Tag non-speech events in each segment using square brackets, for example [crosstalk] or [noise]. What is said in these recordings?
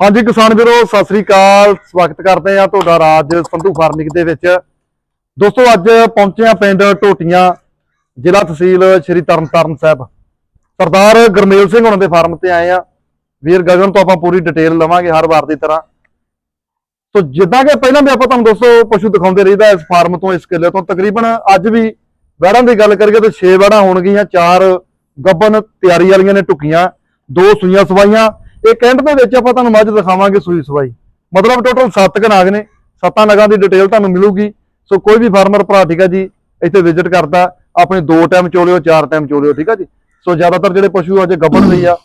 ਹਾਂਜੀ, ਕਿਸਾਨ ਵੀਰੋ, ਸਤਿ ਸ੍ਰੀ ਅਕਾਲ। ਸਵਾਗਤ ਕਰਦੇ ਆ ਤੁਹਾਡਾ ਰਾਜ ਸੰਧੂ ਫਾਰਮਿੰਗ ਦੇ ਵਿੱਚ। ਦੋਸਤੋ, ਅੱਜ ਪਹੁੰਚੇ ਆ ਪਿੰਡ ਟੋਟੀਆਂ ਜ਼ਿਲ੍ਹਾ ਤਹਿਸੀਲ ਸ਼੍ਰੀ ਤਰਨਤਾਰਨ ਸਾਹਿਬ। ਸਰਦਾਰ ਗਰਮੇਲ ਸਿੰਘ ਹੁਣਾਂ ਦੇ ਫਾਰਮ ਤੇ ਆਏ ਆ ਵੀਰ ਗਗਨ ਤੋਂ ਆਪਾਂ ਪੂਰੀ ਡਿਟੇਲ ਲਵਾਂਗੇ ਹਰ ਵਾਰ ਦੀ ਤਰ੍ਹਾਂ। ਸੋ ਜਿੱਦਾਂ ਕਿ ਪਹਿਲਾਂ ਵੀ ਆਪਾਂ ਤੁਹਾਨੂੰ ਦੋਸਤੋ ਪਸ਼ੂ ਦਿਖਾਉਂਦੇ ਰਹੀਦਾ ਇਸ ਫਾਰਮ ਤੋਂ, ਇਸ ਕਿੱਲੇ ਤੋਂ, ਤਕਰੀਬਨ ਅੱਜ ਵੀ ਵੈੜਾਂ ਦੀ ਗੱਲ ਕਰੀਏ ਤਾਂ 6 ਵੈੜਾਂ ਹੋਣਗੀਆਂ, ਚਾਰ ਗੱਬਨ ਤਿਆਰੀ ਵਾਲੀਆਂ ਨੇ ਟੁਕੀਆਂ ਦੋ ਸੂਈਆਂ ਸਵਾਈਆਂ ਇਹ ਕੈਂਟ ਦੇ ਵਿੱਚ ਆਪਾਂ ਤੁਹਾਨੂੰ ਮੱਝ ਦਿਖਾਵਾਂਗੇ ਸੂਈ ਸਵਾਈ। ਮਤਲਬ ਟੋਟਲ 7 ਕਨਾਗ ਨੇ, ਸੱਤਾਂ ਨਗਾਂ ਦੀ ਡਿਟੇਲ ਤੁਹਾਨੂੰ ਮਿਲੂਗੀ। ਸੋ ਕੋਈ ਵੀ ਫਾਰਮਰ ਭਰਾ, ਠੀਕ ਆ ਜੀ, ਇੱਥੇ ਵਿਜ਼ਿਟ ਕਰਦਾ, ਆਪਣੇ ਦੋ ਟਾਈਮ ਚੋਲਿਓ, ਚਾਰ ਟਾਈਮ ਚੋਲਿਓ, ਠੀਕ ਆ ਜੀ। ਸੋ ਜ਼ਿਆਦਾਤਰ ਜਿਹੜੇ ਪਸ਼ੂ ਅੱਜ ਗੱਬਣ ਲਈ ਆ,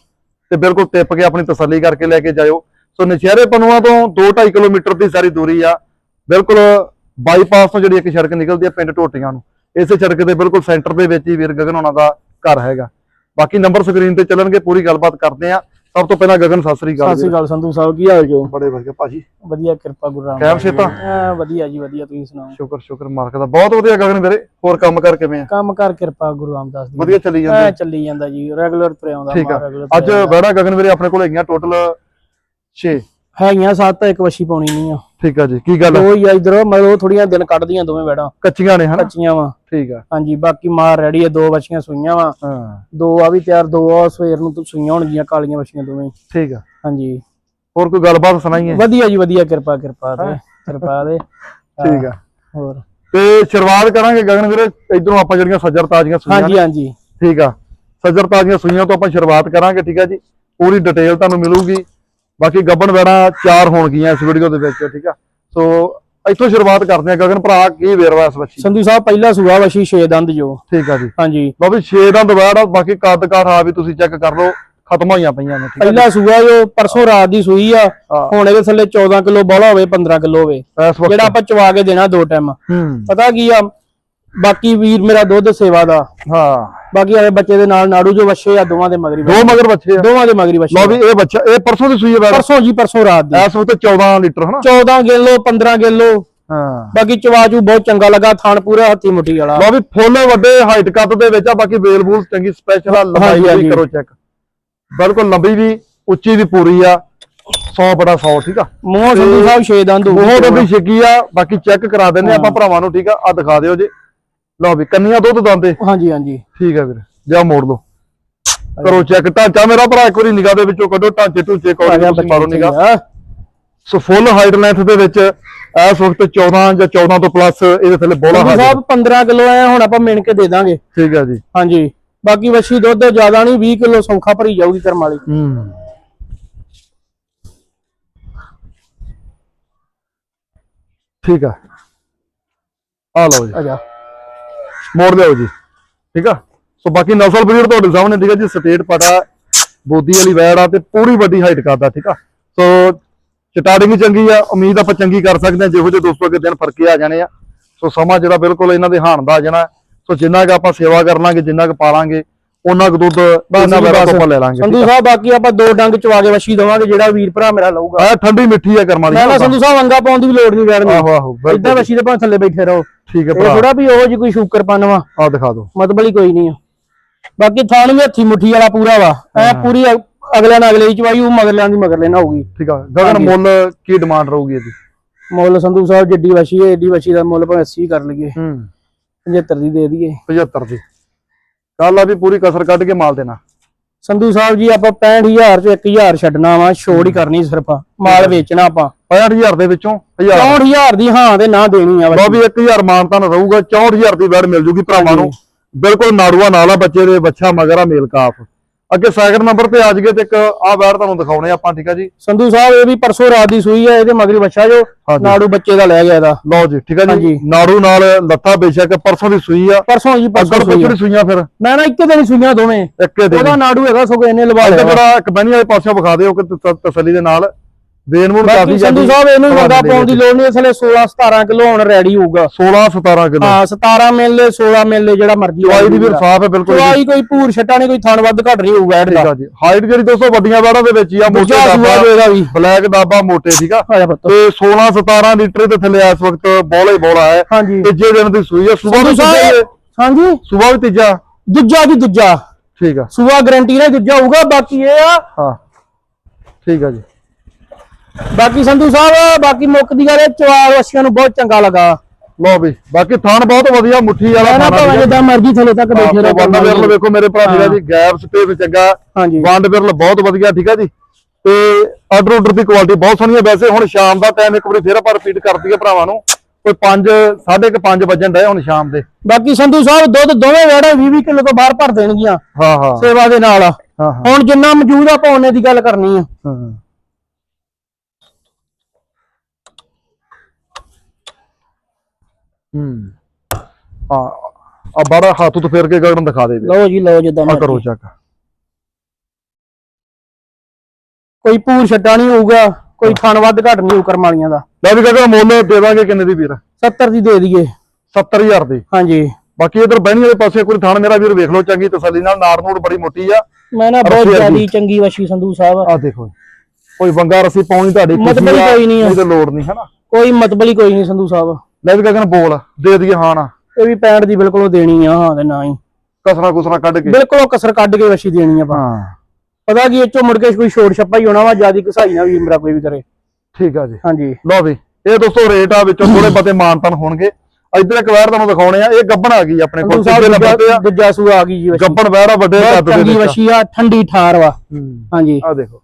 ਤੇ ਬਿਲਕੁਲ ਟਿੱਪ ਕੇ ਆਪਣੀ ਤਸੱਲੀ ਕਰਕੇ ਲੈ ਕੇ ਜਾਇਓ। ਸੋ ਨਸ਼ਹਿਰੇ ਪਨੂਆ ਤੋਂ 2.5 ਕਿਲੋਮੀਟਰ ਦੀ ਸਾਰੀ ਦੂਰੀ ਆ। ਬਿਲਕੁਲ ਬਾਈਪਾਸ ਤੋਂ ਜਿਹੜੀ ਇੱਕ ਸੜਕ ਨਿਕਲਦੀ ਆ, ਪਿੰਡ ਟੋਟੀਆਂ ਨੂੰ। ਇਸੇ ਸੜਕ ਦੇ ਬਿਲਕੁਲ ਸੈਂਟਰ ਦੇ ਵਿੱਚ ਹੀ ਵੀਰ ਗਗਨ ਹੋਣਾ ਦਾ ਘਰ ਹੈਗਾ। ਬਾਕੀ ਨੰਬਰ ਸਕਰੀਨ ਤੇ ਚੱਲਣਗੇ, ਪੂਰੀ ਗੱਲਬਾਤ ਕਰਦੇ ਆ। ਸਭ ਤੋਂ ਪਹਿਲਾਂ ਗਗਨ ਸਤਿ ਸ੍ਰੀ ਅਕਾਲ ਸਤਿ ਸ਼੍ਰੀ ਵੀਰ। ਅਕਾਲ ਸੰਧੂ ਸਾਹਿਬ ਕੀ ਹਾਲ ਜੋ ਬੜੇ ਵਧੀਆ ਭਾਜੀ। ਵਧੀਆ ਕਿਰਪਾ ਗੁਰੂ ਰਾਮ ਕੈਮ ਸੇਤਾ? ਐ ਵਧੀਆ ਜੀ ਵਧੀਆ ਤੁਸੀਂ ਸੁਣਾਓ? ਸ਼ੁਕਰ ਸ਼ੁਕਰ ਮਾਰਕ ਦਾ। ਬਹੁਤ ਵਧੀਆ ਗਗਨ ਵੀਰੇ ਹੋਰ ਕੰਮ ਕਰ ਕਿਵੇਂ ਆ? ਕੰਮ ਕਰ ਕਿਰਪਾ ਗੁਰੂ ਰਾਮਦਾਸ ਦੀ। ਵਧੀਆ ਚੱਲੀ ਜਾਂਦੇ। ਚੱਲੀ ਜਾਂਦਾ ਜੀ ਰੈਗੂਲਰ ਤੁਰਿਆ ਆਉਂਦਾ ਮਾਂ ਅੱਜ। ਬੜਾ ਗਗਨ ਵੀਰੇ ਆਪਣੇ ਕੋਲ ਹੈਗੀਆਂ ਟੋਟਲ 6 ਹੈਗੀਆਂ ਸੱਤ ਇੱਕ ਵਛੀ ਪਾਉਣੀ ਨਹੀਂ ਆ। ਠੀਕ ਆ ਜੀ ਕੀ ਗੱਲ ਦੋ ਹੀ ਆ ਇਧਰ ਮਤਲਬ ਥੋੜੀਆਂ ਦਿਨ ਕੱਢਦੀਆਂ ਦੋਵੇਂ ਬੈੜਾਂ। ਕੱਚੀਆਂ ਨੇ ਹਨਾ? ਕੱਚੀਆਂ ਵਾ। ਠੀਕ ਆ। ਹਾਂਜੀ ਬਾਕੀ ਮਾਰ ਰੈਡੀ ਆ ਦੋ ਵਛੀਆਂ ਸੂਈਆਂ ਵਾ। ਹਾਂ। ਦੋ ਆ ਵੀ ਤਿਆਰ ਦੋ ਆ ਸਵੇਰ ਨੂੰ ਤਾਂ ਸੂਈਆਂ ਹੋਣਗੀਆਂ ਕਾਲੀਆਂ ਵਛੀਆਂ ਦੋਵੇਂ। ਠੀਕ ਆ। ਹਾਂਜੀ। ਹੋਰ ਕੋਈ ਗੱਲਬਾਤ ਸੁਣਾਈਏ? ਵਧੀਆ ਜੀ ਵਧੀਆ ਕਿਰਪਾ ਕਿਰਪਾ ਤੇ ਕਿਰਪਾ ਦੇ [laughs] ਠੀਕ ਆ। ਹੋਰ? ਤੇ ਸ਼ੁਰੂਆਤ ਕਰਾਂਗੇ ਗਗਨ ਵੀਰੇ ਇਧਰੋਂ ਆਪਾਂ ਜਿਹੜੀਆਂ ਸੱਜਰ ਤਾਜ਼ੀਆਂ ਸੂਈਆਂ ਹਾਂਜੀ ਹਾਂਜੀ। ਠੀਕ ਆ। ਸੱਜਰ ਤਾਜ਼ੀਆਂ ਸੂਈਆਂ ਤੋਂ ਆਪਾਂ ਸ਼ੁਰੂਆਤ ਕਰਾਂਗੇ ਠੀਕ ਆ ਜੀ। ਪੂਰੀ ਡਿਟੇਲ ਤੁਹਾਨੂੰ ਮਿਲੂਗੀ। ਬਾਕੀ ਗੱਬਣ ਵੈੜਾਂ ਚਾਰ ਹੋਣਗੀਆਂ ਇਸ ਵੀਡੀਓ ਦੇ ਵਿੱਚ ਠੀਕ ਆ? ਸੋ ਇੱਥੋਂ ਸ਼ੁਰੂਆਤ ਕਰਦੇ ਆ ਗਗਨ ਭਰਾ ਕੀ ਵੇਰਵਾ ਇਸ ਬੱਚੀ ਸੰਧੂ ਸਾਹਿਬ ਪਹਿਲਾ ਸੂਆ ਵਛੀ 6 ਦੰਦ ਜੋ। ਠੀਕ ਆ ਜੀ। ਹਾਂਜੀ। ਵੀ 6 ਦਾ ਦਵਾੜ ਆ ਬਾਕੀ ਕੱਦ ਕਾਠ ਆ ਵੀ ਤੁਸੀਂ ਚੈੱਕ ਕਰ ਲਓ ਖਤਮ ਹੋਈਆਂ ਪਈਆਂ ਨੇ ਪਹਿਲਾ ਸੂਆ ਜੋ ਪਰਸੋਂ ਰਾਤ ਦੀ ਸੂਈ ਆ। ਹੁਣ ਇਹਦੇ ਥੱਲੇ 14 ਕਿਲੋ ਬੋਲਾ ਹੋਵੇ 15 ਕਿਲੋ ਹੋਵੇ। ਜਿਹੜਾ ਆਪਾਂ ਚਵਾ ਕੇ ਦੇਣਾ ਦੋ ਟਾਈਮ ਪਤਾ ਕੀ ਆ ਬਾਕੀ ਵੀਰ ਮੇਰਾ ਦੁੱਧ ਸੇਵਾ ਦਾ। ਹਾਂ। ਬਾਕੀ ਵਾਲੇ ਬੱਚੇ ਦੇ ਨਾਲ ਨਾੜੂ ਜੋ ਵੱਛੇ ਆ ਦੋਵਾਂ ਦੇ ਮਗਰੀ ਦੋ ਮਗਰ ਬੱਚੇ ਆ। ਦੋਵਾਂ ਦੇ ਮਗਰੀ ਲਓ ਵੱਛੇ ਵੀ ਇਹ ਬੱਚਾ ਇਹ ਪਰਸੋਂ ਦੀ ਸੂਈ ਹੈ ਪਰਸੋਂ ਜੀ ਪਰਸੋਂ ਰਾਤ ਦੀ। ਇਸ ਵਕਤ 14 ਲੀਟਰ ਹਨਾ? 14 ਕਿਲੋ 15 ਕਿਲੋ। ਹਾਂ। ਬਾਕੀ ਚਵਾਜੂ ਬਹੁਤ ਚੰਗਾ ਲੱਗਾ ਥਣ ਪੂਰਾ ਹੱਥੀ ਮੁੱਠੀ ਵਾਲਾ। ਲਓ ਵੀ ਫੁੱਲ ਵੱਡੇ ਹਾਈਟ ਕੱਦ ਦੇ ਵਿੱਚ ਆ ਬਾਕੀ ਵੇਲ ਬੂਲ ਚੰਗੀ ਸਪੈਸ਼ਲ ਆ ਲੰਬਾਈ ਵੀ। ਕਰੋ ਚੈੱਕ ਬਿਲਕੁਲ ਲੰਬੀ ਵੀ ਉੱਚੀ ਵੀ ਪੂਰੀ ਆ। 100 ਬੜਾ 100 ਠੀਕ ਆ? ਮੂੰਹ ਸੰਧੂ ਸਾਹਿਬ 6 ਦੰਦ। ਬਹੁਤ ਵੱਡੀ ਛਿੱਕੀ ਆ ਬਾਕੀ ਚੈੱਕ ਕਰਾ ਦਿੰਨੇ ਆਪਾਂ ਭਰਾਵਾਂ ਨੂੰ ਠੀਕ ਆ? ਆ ਦਿਖਾ ਦਿਓ ਜੀ। ਲਓ ਵੀ ਕੰਨੀਆਂ ਦੁੱਧ ਦੰਦੇ ਹਾਂਜੀ ਹਾਂਜੀ। ਠੀਕ ਆ ਵੀਰ ਜਾ ਮੋੜ ਲਓ। ਕਰੋ ਚੈੱਕ ਢਾਂਚਾ ਮੇਰਾ ਭਰਾ ਇੱਕ ਵਾਰੀ ਨਿਗਾਹ ਦੇ ਵਿੱਚੋਂ ਕੱਢੋ ਢਾਂਚੇ ਢੂਚੇ ਆ ਤੁਸੀਂ ਮਾਰੋ ਨਿਗਾਹ। ਸੋ ਫੁੱਲ ਹਾਈਟ ਲੈਂਥ ਦੇ ਵਿੱਚ ਇਸ ਵਕਤ 14 ਜਾਂ 14 ਤੋਂ ਪਲੱਸ ਇਹਦੇ ਥੱਲੇ ਬੋਲਾ ਹਾਜ਼ਰ। ਸਾਹਿਬ 15 ਕਿਲੋ ਆਇਆ ਹੁਣ ਆਪਾਂ ਮਿਣ ਕੇ ਦੇ ਦਾਂਗੇ। ਠੀਕ ਆ ਜੀ। ਹਾਂਜੀ। ਬਾਕੀ ਵੱਛੀ ਦੁੱਧ ਜ਼ਿਆਦਾ ਨਹੀਂ 20 ਕਿਲੋ ਸੌਖਾ ਭਰੀ ਜਾਊਗੀ ਕਰਮ ਵਾਲੀ। ਹੂੰ। ਠੀਕ ਆ। ਆ ਲਓ ਜੀ। ਆ ਜਾ। ਮੋੜ ਲਿਓ ਜੀ। ਠੀਕ ਆ? ਸੋ ਬਾਕੀ ਨਸਲ ਬਰੀਡ ਤੁਹਾਡੇ ਸਾਹਮਣੇ, ਠੀਕ ਆ ਜੀ? ਸਟੇਟ ਪਟਾ ਬੋਦੀ ਵਾਲੀ ਵੈੜ ਆ ਤੇ ਪੂਰੀ ਵੱਡੀ ਹਾਈਟ ਕਰਦਾ, ਠੀਕ ਆ? ਸੋ ਸਟਾਰਟਿੰਗ ਚੰਗੀ ਆ, ਉਮੀਦ ਆਪਾਂ ਚੰਗੀ ਕਰ ਸਕਦੇ ਹਾਂ ਜਿਹੋ ਜਿਹੇ ਦੋਸਤੋ ਅੱਗੇ ਦਿਨ ਫਰਕੇ ਆ ਜਾਣੇ ਆ। ਸੋ ਸਮਾਂ ਜਿਹੜਾ ਬਿਲਕੁਲ ਇਹਨਾਂ ਦੇ ਹਾਣ ਦਾ ਆ ਜਾਣਾ। ਸੋ ਜਿੰਨਾ ਕੁ ਆਪਾਂ ਸੇਵਾ ਕਰ ਲਾਂਗੇ ਜਿੰਨਾ ਕੁ ਪਾਲਾਂਗੇ ਉਹਨਾਂ ਕੁ ਦੁੱਧ ਇਹਨਾਂ ਵੈੜਾਂ ਤੋਂ ਆਪਾਂ ਲੈ ਲਾਂਗੇ ਸੰਧੂ ਸਾਹਿਬ ਬਾਕੀ ਆਪਾਂ ਦੋ ਡੰਗ ਚਵਾ ਕੇ ਵੱਛੀ ਦਵਾਂਗੇ ਜਿਹੜਾ ਵੀਰ ਭਰਾ ਮੇਰਾ ਲਊਗਾ। ਆ ਠੰਡੀ ਮਿੱਠੀ ਆ ਕਰਮਾਂ ਮੈਂ ਨਾ ਦੀ ਸੰਧੂ ਸਾਹਿਬ ਅੰਗਾ ਪਾਉਣ ਦੀ ਵੀ ਲੋੜ ਨਹੀਂ ਵੈਣ ਆਹੋ ਆਹੋ ਇਦਾਂ ਵੱਛੀ ਦੇ ਭਾਵੇਂ ਥੱਲੇ ਬੈਠੇ ਰਹੋ। ਠੀਕ ਹੈ ਭਰਾ। ਥੋੜਾ ਵੀ ਉਹੋ ਜੀ ਕੋਈ ਸ਼ੂਕਰ ਪੰਨਵਾ ਆ ਦਿਖਾ ਦਿਓ। ਮਤਲਬ ਹੀ ਕੋਈ ਨਹੀਂ ਆ। ਬਾਕੀ ਥਾਣ ਵੀ ਹੱਥੀ ਮੁੱਠੀ ਵਾਲਾ ਪੂਰਾ ਵਾ। ਐ ਪੂਰੀ ਅਗ- ਅਗਲਿਆਂ ਨਾਲ ਅਗਲੇ ਦੀ ਚਵਾਈ ਉਹ ਮਗਰਲਿਆਂ ਦੀ ਮਗਰਲੇ ਨਾ ਹੋਊਗੀ। ਠੀਕ ਆ। ਗਗਨ ਮੁੱਲ ਕੀ ਡਿਮਾਂਡ ਰਹੂਗੀ ਇਹਦੀ? ਮੁੱਲ ਸੰਧੂ ਸਾਹਿਬ ਜਿੱਡੀ ਵੱਛੀ ਹੈ ਏਡੀ ਵੱਛੀ ਦਾ ਮੁੱਲ ਭਾਵੇਂ 80 ਕਰ ਲਈਏ। ਹੂੰ। 75 ਦੀ ਦੇ ਦਈਏ। 75 ਦੀ। ਕੱਲ ਆ ਵੀ ਪੂਰੀ ਕਸਰ ਕੱਢ ਕੇ ਮਾਲ ਦੇਣਾ। ਸੰਧੂ ਸਾਹਿਬ ਜੀ ਆਪਾਂ 65000 ਚ 1000 ਛੱਡਣਾ ਵਾ ਛੋੜ ਹੀ ਕਰਨੀ ਸਿਰਫ ਮਾਲ ਵੇਚਣਾ ਆਪਾਂ। 65000 ਦੇ ਵਿੱਚੋਂ 1000 64000 ਦੀ ਹਾਂ ਤੇ ਨਾ ਦੇਣੀ ਆ ਲੋ ਵੀ 1000 ਮਾਨਤਾ ਨਾ ਰਹੂਗਾ 64000 ਦੀ ਵੈੜ ਮਿਲ ਜੂਗੀ ਭਰਾਵਾਂ ਨੂੰ। ਬਿਲਕੁਲ ਨਾੜੂਆ ਨਾਲ ਆ ਬੱਚੇ ਦੇ ਬੱਚਾ ਮਗਰ ਮੇਲ ਕਾਫ। ਅੱਗੇ ਸੈਕਿੰਡ ਨੰਬਰ ਤੇ ਆ ਜਗੇ ਤੇ ਇੱਕ ਆ ਵੈੜ ਤੁਹਾਨੂੰ ਦਿਖਾਉਣੇ ਆਪਾਂ ਠੀਕ ਆ ਜੀ? ਸੰਧੂ ਸਾਹਿਬ ਇਹ ਵੀ ਪਰਸੋਂ ਰਾਤ ਦੀ ਸੂਈ ਹੈ ਇਹਦੇ ਮਗਰੀ ਬੱਚਾ ਜੋ। ਨਾੜੂ ਬੱਚੇ ਦਾ ਲੈ ਗਿਆ ਇਹਦਾ। ਲਓ ਜੀ ਠੀਕ ਆ ਜੀ। ਨਾੜੂ ਨਾਲ ਲੱਥਾ ਬੇਸ਼ੱਕ ਪਰਸੋਂ ਦੀ ਸੂਈ ਆ। ਪਰਸੋਂ ਜੀ ਪਰਸੋਂ ਸੂਈ ਸੂਈਆਂ ਫਿਰ? ਮੈਂ ਨਾ ਇੱਕੇ ਦਿਨ ਸੂਈਆਂ ਦੋਵੇਂ। ਇੱਕੇ ਦਿਨ ਉਹਦਾ ਨਾੜੂ ਹੈਗਾ ਸਗੋਂ ਇਹਨੇ ਲਵਾ ਲਿਆ ਜਿਹੜਾ ਇੱਕ ਬਣੀ ਵਾਲੇ ਪਾਸਿਓਂ ਵਿਖਾ ਦਿਓ ਕਿ ਤਸੱਲੀ ਦੇ ਨਾਲ। ਦੇਣ ਮੂਣ ਕਾਫੀ ਸੰਧੂ ਸਾਹਿਬ ਇਹਨੂੰ ਵੰਗਾ ਦੇ ਪਾਉਣ ਦੀ ਲੋੜ ਨਹੀਂ ਇਸਲੇ 16 17 ਕਿਲੋ ਹੁਣ ਰੈਡੀ ਹੋਊਗਾ। 16 17 ਕਿਲੋ। ਹਾਂ 17 ਮਿਲਲੇ 16 ਮਿਲਲੇ ਜਿਹੜਾ ਮਰਜ਼ੀ ਚਵਾਈ ਦੀ ਵੀ ਸਾਫ਼ ਹੈ ਬਿਲਕੁਲ। ਚਵਾਈ ਕੋਈ ਭੂਰ ਛੱਟਾ ਨਹੀਂ ਕੋਈ ਥਣ ਵੱਧ ਘਟ ਨਹੀਂ ਹੋਊਗਾ ਆ ਜੀ। ਹਾਈਟ ਜਿਹੜੀ ਦੋਸਤੋ ਵੱਡੀਆਂ ਵਾੜਾਂ ਦੇ ਵਿੱਚ ਹੀ ਆ ਮੋਟੇ ਦਾਬਾ ਵੀ। ਬਲੈਕ ਦਾਬਾ ਮੋਟੇ ਠੀਕ ਆ। ਤੇ 16 17 ਲੀਟਰ ਦੇ ਥੱਲੇ ਇਸ ਵਕਤ ਬੋਲਾ ਹੀ ਬੋਲਾ ਹੈ। ਤੀਜੇ ਦਿਨ ਦੀ ਸੂਈ ਆ ਸਵੇਰ ਵੀ ਸਾਹਿਬ ਹਾਂਜੀ। ਸਵੇਰ ਵੀ ਤੀਜਾ। ਦੂਜਾ ਜੀ ਦੂਜਾ। ਠੀਕ ਆ। ਸੂਆ ਗਾਰੰਟੀ ਨਾਲ ਦੂਜਾ ਹੋਊਗਾ ਬਾਕੀ ਇਹ ਆ ਹਾਂ। ਠੀਕ ਆ ਜੀ। ਬਾਕੀ ਸੰਧੂ ਸਾਹਿਬ ਬਾਕੀ ਮੁੱਕ ਦੀ ਗੱਲ ਇਹ ਚਵਾਲ ਵਸ਼ੀਆਂ ਨੂੰ ਬਹੁਤ ਚੰਗਾ ਲੱਗਾ। ਲਓ ਵੀ ਬਾਕੀ ਥਣ ਬਹੁਤ ਵਧੀਆ ਮੁੱਠੀ ਵਾਲਾ ਨਾ ਭਾਵੇਂ ਜਿੱਦਾਂ ਮਰਜ਼ੀ ਥੱਲੇ ਤੱਕ ਬੈਠੇ ਰਹੋ ਵੰਡ ਵਿਰਲ ਵੇਖੋ ਮੇਰੇ ਭਰਾ ਜਿਹੜਾ ਹਾਂ। ਜੀ ਗੈਪ ਸਪੇਸ ਚੰਗਾ। ਵੰਡ ਵਿਰਲ ਬਹੁਤ ਵਧੀਆ ਠੀਕ ਆ ਜੀ। ਤੇ ਆਰਡਰ ਆਰਡਰ ਦੀ ਕੁਆਲਿਟੀ ਬਹੁਤ ਸੋਹਣੀ ਹੈ ਵੈਸੇ ਹੁਣ ਸ਼ਾਮ ਦਾ ਟਾਈਮ ਇੱਕ ਵਾਰੀ ਫੇਰ ਆਪਾਂ ਰਿਪੀਟ ਕਰ ਦਈਏ ਭਰਾਵਾਂ ਨੂੰ। ਕੋਈ 5 5:30 5 ਵਜਣ ਡਏ ਹੁਣ ਸ਼ਾਮ ਦੇ। ਬਾਕੀ ਸੰਧੂ ਸਾਹਿਬ ਦੁੱਧ ਦੋਵੇਂ ਵੇੜੇ 20 20 ਕਿਲੋ ਤੋਂ ਬਾਹਰ ਭਰ ਦੇਣਗੀਆਂ। ਹਾਂ ਹਾਂ। ਸੇਵਾ ਦੇ ਨਾਲ। ਹਾਂ ਹਾਂ। ਹੁਣ ਜਿੰਨਾ ਮੌਜੂਦ ਆ ਉਹਨੇ ਦੀ ਗੱਲ ਕਰਨੀ ਆ। ਹਾਂ। ਹੂੰ ਆ ਆ ਬਾਰਾ ਹੱਥ ਤੋਂ ਫੇਰ ਕੇ ਗਗਨ ਦਿਖਾ ਦੇ ਲਓ ਜੀ ਲਓ ਜਿੱਦਾਂ ਆ ਮਰਜ਼ੀ। ਕਰੋ ਚੱਕ ਕੋਈ ਪੂਰ ਛੱਡਾ ਨਹੀਂ ਹੋਊਗਾ ਕੋਈ ਥਣ ਵੱਧ ਘੱਟ ਨਹੀਂ ਹੋਊ ਕਰਮ ਵਾਲੀਆਂ ਦਾ। ਲੈ ਵੀ ਗਗਨ ਮੁੱਲ ਦੇ ਦਾਂਗੇ ਕਿੰਨੇ ਦੀ ਵੀਰ? 70 ਦੀ ਦੇ ਦਈਏ। 70000 ਦੀ। ਹਾਂਜੀ। ਬਾਕੀ ਇਧਰ ਬਹਿਣੀ ਵਾਲੇ ਪਾਸੇ ਕੋਈ ਥਾਣ ਮੇਰਾ ਵੀਰ ਵੇਖ ਲਓ ਚੰਗੀ ਤਸੱਲੀ ਨਾਲ ਨਾੜ ਨੂੜ ਬੜੀ ਮੋਟੀ ਆ। ਮੈਂ ਨਾ ਬਹੁਤ ਰੱਸੀ ਜ਼ਿਆਦੀ। ਚੰਗੀ ਵਸ਼ੀ ਸੰਧੂ ਸਾਹਿਬ। ਆ ਦੇਖੋ ਕੋਈ ਵੰਗਾ ਰਸੀ ਪਾਉਣੀ ਤੁਹਾਡੀ ਮਤਲਬ ਕੋਈ ਨਹੀਂ ਆ। ਤੇ ਲੋੜ ਨਹੀਂ ਹਨਾ ਕੋਈ ਮਤਬਲੀ ਕੋਈ ਨਹੀਂ ਸੰਧੂ ਸਾਹਿਬ। ਲੈ ਵੀ ਗਗਨ ਬੋਲ ਦੇ ਦਈਏ ਹਾਂ ਨਾ। ਇਹ ਵੀ 65 ਦੀ ਬਿਲਕੁਲ ਉਹ ਦੇਣੀ ਆ ਹਾਂ ਤੇ ਨਾ ਹੀ। ਕਸਰਾ ਕੁਸਰਾ ਕੱਢ ਕੇ। ਬਿਲਕੁਲ ਉਹ ਕਸਰ ਕੱਢ ਕੇ ਵਸ਼ੀ ਦੇਣੀ ਆ ਆਪਾਂ। ਹਾਂ। ਪਤਾ ਕੀ ਇਹ ਚੋਂ ਮੁੜ ਕੇ ਕੋਈ ਛੋੜ ਛੱਪਾ ਹੀ ਹੋਣਾ ਵਾ ਜਿਆਦੀ ਘਸਾਈ ਨਾ ਵੀ ਮੇਰਾ ਕੋਈ ਵੀ ਕਰੇ। ਠੀਕ ਆ ਜੀ। ਹਾਂਜੀ। ਲਓ ਵੀ ਇਹ ਦੋਸਤੋ ਰੇਟ ਆ ਵਿੱਚੋਂ ਥੋੜੇ ਬਤੇ ਮਾਨਤਨ ਹੋਣਗੇ। ਇੱਧਰ ਇੱਕ ਵਾਰ ਤੁਹਾਨੂੰ ਦਿਖਾਉਣੇ ਆ ਇਹ ਗੱਬਣ ਆ ਗਈ ਆਪਣੇ ਕੋਲ ਨੰਬਰ ਤੇ ਆ। ਦੂਜਾ- ਸੂਆ ਆ ਗਈ ਜੀ ਗੱਬਣ ਵਹਿਰਾ ਵੱਡੇ ਕੱਦ ਦੇ ਚੰਗੀ ਵਿੱਚ। ਵਸ਼ੀ ਆ ਠੰਡੀ ਠਾਰ ਵਾ। ਹਾਂਜੀ। ਆ ਦੇਖੋ।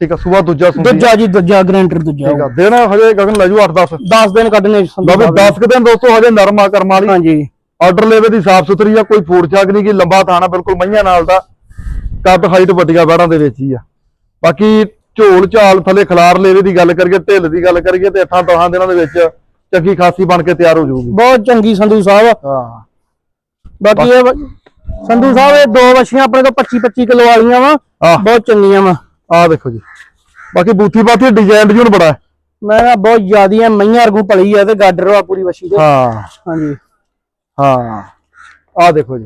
ਠੀਕ ਆ ਸੂਆ ਦੂਜਾ ਸੁਣਦੀ ਦੂਜਾ ਜੀ ਦੂਜਾ ਗਰੰਟਰ ਦੂਜਾ ਠੀਕ ਆ ਦਿਨ ਹਜੇ ਗਗਨ ਲੈ ਜੂ 8 10 10 ਦਿਨ ਕੱਢਨੇ ਸਾਹਿਬ 10 ਕੁ ਦਿਨ ਦੋਸਤੋ ਹਜੇ ਨਰਮ ਆ ਕਰਮ ਵਾਲੀ। ਹਾਂਜੀ। ਆਰਡਰ ਲੈਵੇ ਦੀ ਸਾਫ਼ ਸੁਥਰੀ ਆ ਕੋਈ ਫੂਡ ਛਾਗ ਨਹੀਂ ਕਿ ਲੰਬਾ ਥਾਣਾ ਬਿਲਕੁਲ ਮਈਆਂ ਨਾਲ ਦਾ। ਕੱਦ ਹਾਈਟ ਵੱਡੀਆਂ ਬੈੜਾਂ ਦੇ ਵਿੱਚ ਹੀ ਆ। ਬਾਕੀ ਝੋਲ ਝਾਲ ਥੱਲੇ ਖਲਾਰ ਲੈਵੇ ਦੀ ਗੱਲ ਕਰੀਏ ਢਿੱਲ ਦੀ ਗੱਲ ਕਰੀਏ ਤੇ ਅੱਠਾਂ ਦਹਾਂ ਦਿਨਾਂ ਦੇ ਵਿੱਚ ਚੰਗੀ ਖਾਸੀ ਬਣ ਕੇ ਤਿਆਰ ਹੋ ਜਾਊਗੀ। ਬਹੁਤ ਚੰਗੀ ਸੰਧੂ ਸਾਹਿਬ। ਹਾਂ। ਬਾਕੀ ਇਹ ਸੰਧੂ ਸਾਹਿਬ ਇਹ ਦੋ ਵਸ਼ੀਆਂ ਆਪਣੇ ਤੋਂ 25 25 ਕਿਲੋ ਵਾਲੀਆਂ ਵਾ। ਬਹੁਤ ਚੰਗੀਆਂ ਵਾ। ਆ ਦੇਖੋ ਜੀ। ਬਾਕੀ ਬੂਥੀ ਬਾਥੀ ਡਿਜ਼ਾਈਨ ਡਿਜ਼ਾਈਨ ਬੜਾ ਹੈ। ਮੈਂ ਨਾ ਬਹੁਤ ਜ਼ਿਆਦੀਆਂ ਮਈਆਂ ਵਰਗੂ ਪਲੀ ਆ ਤੇ ਗਾਡਰ ਵਾ ਪੂਰੀ ਵਸ਼ੀ ਦੇ ਹਾਂ। ਹਾਂਜੀ। ਹਾਂ। ਆ ਦੇਖੋ ਜੀ।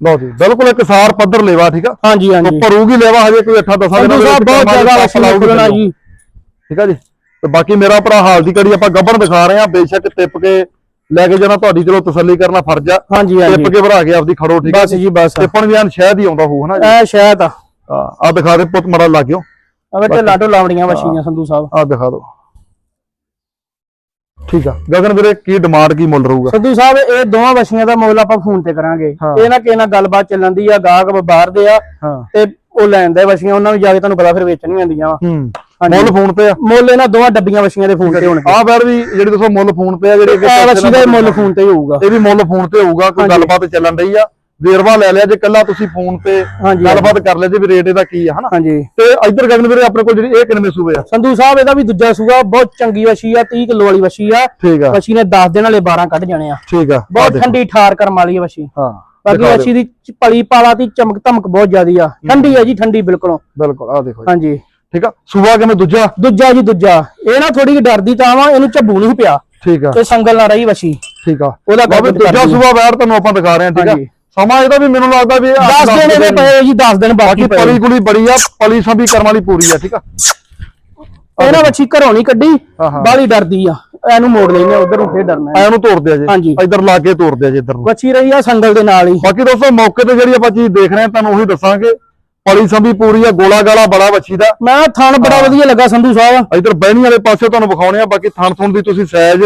ਲਓ ਜੀ ਬਿਲਕੁਲ ਇੱਕ ਸਾਰ ਪੱਧਰ ਲੈਵਾ ਠੀਕ ਆ? ਹਾਂਜੀ ਹਾਂਜੀ। ਉੱਪਰ ਹੋਊਗੀ ਲੈਵਾ ਹਜੇ ਕੋਈ 8 10 ਸੰਧੂ ਸਾਹਿਬ ਬਹੁਤ ਜ਼ਿਆਦਾ ਵਸ਼ੀ ਲੱਗਣਾ ਜੀ। ਠੀਕ ਆ ਜੀ। ਤੇ ਬਾਕੀ ਮੇਰਾ ਭਰਾ ਹਾਲ ਦੀ ਕੜੀ ਆਪਾਂ ਗੱਬਣ ਦਿਖਾ ਰਹੇ ਆ ਬੇਸ਼ੱਕ ਟਿਪ ਕੇ ਲੈ ਕੇ ਜਾਣਾ ਤੁਹਾਡੀ ਚਲੋ ਤਸੱਲੀ ਕਰਨਾ ਫਰਜ਼ ਆ। ਹਾਂਜੀ ਹਾਂਜੀ। ਟਿਪ ਕੇ ਭਰਾ ਕੇ ਆਪਦੀ ਖੜੋ ਠੀਕ ਆ ਬਸ ਜੀ? ਬਸ। ਟਿਪਣ ਵੀ ਐਨ ਸ਼ਹਿਦ ਹੀ ਆਉਂਦਾ ਹੋਊ ਹਨਾ ਜੀ? ਇਹ ਸ਼ਾਇਦ ਆ। ਆ ਦਿਖਾ ਦੇ ਪੁੱਤ ਮੜਾ ਲੱਗ ਗਿਓ ਅਵੇ ਤੇ ਲਾਟੋ ਲਾਵੜੀਆਂ ਵਸ਼ੀਆਂ ਸੰਧੂ ਸਾਹਿਬ। ਆ ਦਿਖਾ ਦਿਓ ਠੀਕ ਆ। ਗਗਨ ਵੀਰੇ ਕੀ ਡਿਮਾਂਡ ਕੀ ਮੁੱਲ ਰਹੂਗਾ? ਸੰਧੂ ਸਾਹਿਬ ਇਹ ਦੋਵਾਂ ਵਸ਼ੀਆਂ ਦਾ ਮੁੱਲ ਆਪਾਂ ਫੋਨ ਤੇ ਕਰਾਂਗੇ। ਇਹ ਨਾ ਕਿਸੇ ਨਾਲ ਗੱਲਬਾਤ ਚੱਲਣ ਦੀ ਆ ਗਾਹਕ ਬਾਹਰ ਦੇ ਆ ਤੇ ਉਹ ਲੈਣ ਦੇ ਵਸ਼ੀਆਂ ਉਹਨਾਂ ਨੂੰ ਜਾ ਕੇ ਤੁਹਾਨੂੰ ਪਤਾ ਫਿਰ ਵੇਚਣੀਆਂ ਆਉਂਦੀਆਂ ਵਾ। ਮੁੱਲ ਫੋਨ ਤੇ ਆ ਮੁੱਲ ਇਹਨਾਂ ਦੋਵਾਂ ਡੱਬੀਆਂ ਵਸ਼ੀਆਂ ਦੇ ਫੋਨ ਤੇ ਹੋਣਗੇ। ਆ ਬੈਰ ਵੀ ਜਿਹੜੀ ਦੱਸੋ ਮੁੱਲ ਫੋਨ ਤੇ ਆ ਜਿਹੜੀ ਇਹ ਵਸ਼ੀ ਦਾ ਮੁੱਲ ਫੋਨ ਤੇ ਹੀ ਹੋਊਗਾ। ਇਹ ਵੀ ਮੁੱਲ ਫੋਨ ਤੇ ਹੋਊਗਾ ਕੋਈ। ਗੱਲਬਾਤ ਚੱਲਣ ਰਹੀ ਆ। ਵੇਰਵਾ ਲੈ ਲਿਆ ਜੇ ਕੱਲਾ ਤੁਸੀਂ ਫੋਨ ਤੇ ਗੱਲਬਾਤ ਕਰ ਲਿਆ ਜੇ ਵੀ ਰੇਟ ਇਹਦਾ ਕੀ ਆ ਹਨਾ? ਤੇ ਇੱਧਰ ਗਗਨ ਵੀਰੇ ਆਪਣੇ ਕੋਲ ਜਿਹੜੀ ਇਹ ਕਿੰਨੇ ਸੂਬੇ ਆ? ਸੰਧੂ ਸਾਹਿਬ ਇਹਦਾ ਵੀ ਦੂਜਾ ਸੂਗਾ ਬਹੁਤ ਚੰਗੀ ਵਸ਼ੀ ਆ 30 ਕਿਲੋ ਵਾਲੀ ਵਸ਼ੀ ਆ। ਵਸ਼ੀ ਨੇ 10 ਦਿਨ ਵਾਲੇ 12 ਕੱਢ ਜਾਣੇ ਆ। ਠੀਕ ਆ। ਬਹੁਤ। ਠੰਡੀ ਠਾਰ ਕਰਮ ਵਾਲੀ ਆ ਵਸ਼ੀ ਹਾਂ ਬਾਕੀ। ਵਸ਼ੀ ਦੀ ਪਲੀ ਪਾਲਾ ਦੀ ਚਮਕ ਧਮਕ ਬਹੁਤ ਜ਼ਿਆਦੀ ਆ। ਠੰਡੀ ਆ ਜੀ ਠੰਡੀ ਬਿਲਕੁਲ। ਬਿਲਕੁਲ ਆ ਦੇਖੋ ਹਾਂਜੀ। ਠੀਕ ਆ? ਸੂਬਾ ਕਿਵੇਂ ਦੂਜਾ? ਦੂਜਾ ਜੀ ਦੂਜਾ। ਇਹ ਨਾ ਥੋੜੀ ਜਿਹੀ ਡਰਦੀ ਤਾਂ ਵਾ ਇਹਨੂੰ ਝੱਬੂ ਨਹੀਂ ਪਿਆ। ਠੀਕ ਆ। ਤੇ ਸੰਗਲ ਨਾ ਰਹੀ ਵਸ਼ੀ ਠੀਕ ਆ। ਉਹਦਾ ਬਾਬੇ ਦੂਜਾ ਆ। ਸੂਬਾ ਵੈਰ ਤੁਹਾਨੂੰ ਆਪਾਂ ਦਿਖਾ ਰਹੇ ਹਾਂ ਠੀਕ ਆ। ਸਮਾਂ ਇਹਦਾ ਵੀ ਮੈਨੂੰ ਲੱਗਦਾ ਵੀ 10 ਦਿਨ ਇਹਦੇ ਪਏ ਜੀ 10 ਦਿਨ ਬਾਕੀ ਪਲੀ ਗੁਲੀ ਬੜੀ ਆ ਪਲੀ ਸੰਭੀ ਕਰਮ ਵਾਲੀ ਪੂਰੀ ਆ ਠੀਕ ਆ? ਇਹਨਾਂ ਵੱਛੀ ਘਰੋਂ ਨਹੀਂ ਕੱਢੀ। ਬਾਲੀ ਡਰਦੀ ਆ। ਇਹਨੂੰ ਮੋੜ ਲੈਨੇ ਉਧਰ ਨੂੰ ਫੇਰ ਡਰਨਾ ਐ ਨੂੰ ਤੋੜਦੇ ਆ ਜੀ। ਹਾਂਜੀ। ਇੱਧਰ ਲਾ ਕੇ ਤੋੜਦੇ ਆ ਜੀ ਇੱਧਰ ਨੂੰ। ਵੱਛੀ ਰਹੀ ਆ ਸੰਗਲ ਦੇ ਨਾਲ ਹੀ। ਬਾਕੀ ਦੋਸਤੋ ਮੌਕੇ ਤੇ ਜਿਹੜੀ ਆਪਾਂ ਚੀਜ਼ ਦੇਖ ਰਹੇ ਹਾਂ ਤੁਹਾਨੂੰ ਉਹੀ ਦੱਸਾਂਗੇ। ਪਲੀ ਸੰਭੀ ਪੂਰੀ ਆ ਗੋਲਾ ਗਾਲਾ ਬੜਾ ਵੱਛੀ ਦਾ ਮੈਂ ਥਣ ਬੜਾ ਵਧੀਆ ਲੱਗਾ ਸੰਧੂ ਸਾਹਿਬ। ਇੱਧਰ ਬਹਿਣੀ ਵਾਲੇ ਪਾਸੇ ਤੁਹਾਨੂੰ ਵਿਖਾਉਣੇ ਆ ਬਾਕੀ ਥਣ ਥਣ ਦੀ ਤੁਸੀਂ ਸਾਈਜ਼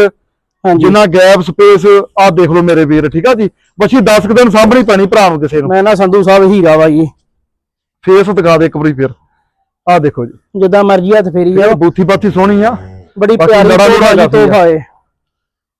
ਜਿੰਨਾ ਗੈਪ ਸਪੇਸ ਆ ਦੇਖ ਲਓ ਮੇਰੇ ਵੀਰ ਠੀਕ ਆ ਜੀ? ਬੱਚੀ 10 ਕੁ ਦਿਨ ਸਾਂਭਣੀ ਪੈਣੀ ਭਰਾ ਨੂੰ ਕਿਸੇ ਨੂੰ। ਮੈਂ ਨਾ ਸੰਧੂ ਸਾਹਿਬ ਹੀਰਾ ਵਾ ਜੀ ਫੇਸ ਦਿਖਾ ਦੇ ਇੱਕ ਵਾਰੀ ਫਿਰ। ਆ ਦੇਖੋ ਜੀ। ਜਿੱਦਾਂ ਮਰਜ਼ੀ ਹੱਥ ਫੇਰੀ ਆ ਬੂਥੀ ਬਾਥੀ ਸੋਹਣੀ ਆ। ਬੜੀ ਪਿਆਰੀ ਜੀ। ਤੋਹਫਾ ਏ।